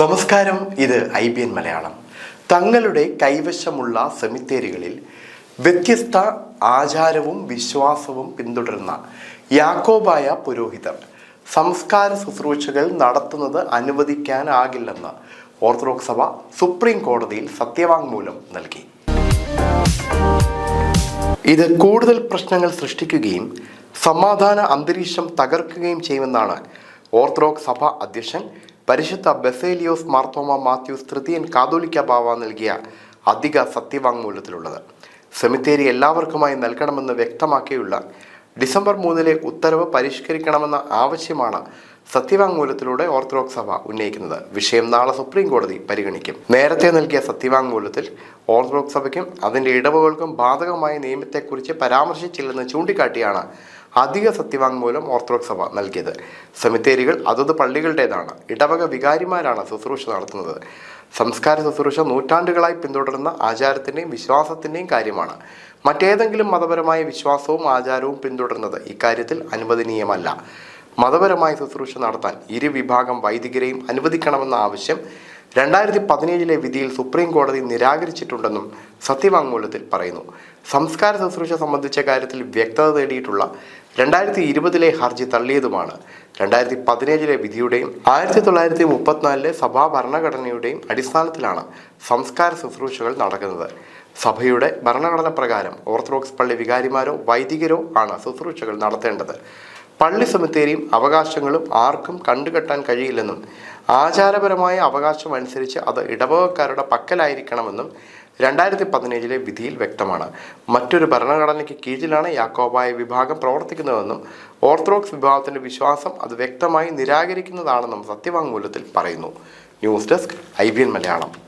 നമസ്കാരം ഇത് I B N Malayalam. തങ്ങളുടെ കൈവശമുള്ള സെമിത്തേരികളിൽ വ്യത്യസ്ത ആചാരവും വിശ്വാസവും പിന്തുടരുന്ന യാക്കോബായ പുരോഹിതർ സംസ്കാര ശുശ്രൂഷകൾ നടത്തുന്നത് അനുവദിക്കാനാകില്ലെന്ന് ഓർത്തഡോക്സ് സഭ സുപ്രീം കോടതിയിൽ സത്യവാങ്മൂലം നൽകി. ഇത് കൂടുതൽ പ്രശ്നങ്ങൾ സൃഷ്ടിക്കുകയും സമാധാന അന്തരീക്ഷം തകർക്കുകയും ചെയ്യുമെന്നാണ് ഓർത്തഡോക്സ് സഭ അധ്യക്ഷൻ പരിശുദ്ധ ബസേലിയോസ് മാർത്തോമ മാത്യൂസ് തൃതീയൻ കാതോലിക്ക ബാവ നൽകിയ അധിക സത്യവാങ്മൂലത്തിലുള്ളത്. സെമിത്തേരി എല്ലാവർക്കുമായി നൽകണമെന്ന് വ്യക്തമാക്കിയുള്ള ഡിസംബർ മൂന്നിലെ ഉത്തരവ് പരിഷ്കരിക്കണമെന്ന ആവശ്യമാണ് സത്യവാങ്മൂലത്തിലൂടെ ഓർത്തഡോക്സ് സഭ ഉന്നയിക്കുന്നത്. വിഷയം നാളെ സുപ്രീം കോടതി പരിഗണിക്കും. നേരത്തെ നൽകിയ സത്യവാങ്മൂലത്തിൽ ഓർത്തഡോക്സ് സഭയ്ക്കും അതിന്റെ ഇടവുകൾക്കും ബാധകമായ നിയമത്തെക്കുറിച്ച് പരാമർശിച്ചില്ലെന്ന് ചൂണ്ടിക്കാട്ടിയാണ് അധിക സത്യവാങ്മൂലം ഓർത്തഡോക്സ് സഭ നൽകിയത്. സെമിത്തേരികൾ അതത് പള്ളികളുടേതാണ്. ഇടവക വികാരിമാരാണ് ശുശ്രൂഷ നടത്തുന്നത്. സംസ്കാര ശുശ്രൂഷ നൂറ്റാണ്ടുകളായി പിന്തുടരുന്ന ആചാരത്തിന്റെയും വിശ്വാസത്തിന്റെയും കാര്യമാണ്. മറ്റേതെങ്കിലും മതപരമായ വിശ്വാസവും ആചാരവും പിന്തുടരുന്നത് ഇക്കാര്യത്തിൽ അനുവദനീയമല്ല. മതപരമായ ശുശ്രൂഷ നടത്താൻ ഇരു വിഭാഗം വൈദികരെയും അനുവദിക്കണമെന്ന ആവശ്യം രണ്ടായിരത്തി പതിനേഴിലെ വിധിയിൽ സുപ്രീം കോടതി നിരാകരിച്ചിട്ടുണ്ടെന്നും സത്യവാങ്മൂലത്തിൽ പറയുന്നു. സംസ്കാര ശുശ്രൂഷ സംബന്ധിച്ച കാര്യത്തിൽ വ്യക്തത തേടിയിട്ടുള്ള രണ്ടായിരത്തി ഇരുപതിലെ ഹർജി തള്ളിയതുമാണ്. രണ്ടായിരത്തി പതിനേഴിലെ വിധിയുടെയും ആയിരത്തി തൊള്ളായിരത്തി മുപ്പത്തിനാലിലെ സഭാ ഭരണഘടനയുടെയും അടിസ്ഥാനത്തിലാണ് സംസ്കാര ശുശ്രൂഷകൾ നടക്കുന്നത്. സഭയുടെ ഭരണഘടന പ്രകാരം ഓർത്തഡോക്സ് പള്ളി വികാരിമാരോ വൈദികരോ ആണ് ശുശ്രൂഷകൾ നടത്തേണ്ടത്. പള്ളി സെമിത്തേരിയും അവകാശങ്ങളും ആർക്കും കണ്ടുകെട്ടാൻ കഴിയില്ലെന്നും ആചാരപരമായ അവകാശം അനുസരിച്ച് അത് ഇടവകക്കാരുടെ പക്കലായിരിക്കണമെന്നും രണ്ടായിരത്തി പതിനേഴിലെ വിധിയിൽ വ്യക്തമാണ്. മറ്റൊരു ഭരണഘടനയ്ക്ക് കീഴിലാണ് യാക്കോബായ വിഭാഗം പ്രവർത്തിക്കുന്നതെന്നും ഓർത്തഡോക്സ് വിഭാഗത്തിന്റെ വിശ്വാസം അത് വ്യക്തമായി നിരാകരിക്കുന്നതാണെന്നും സത്യവാങ്മൂലത്തിൽ പറയുന്നു. News desk I Malayalam.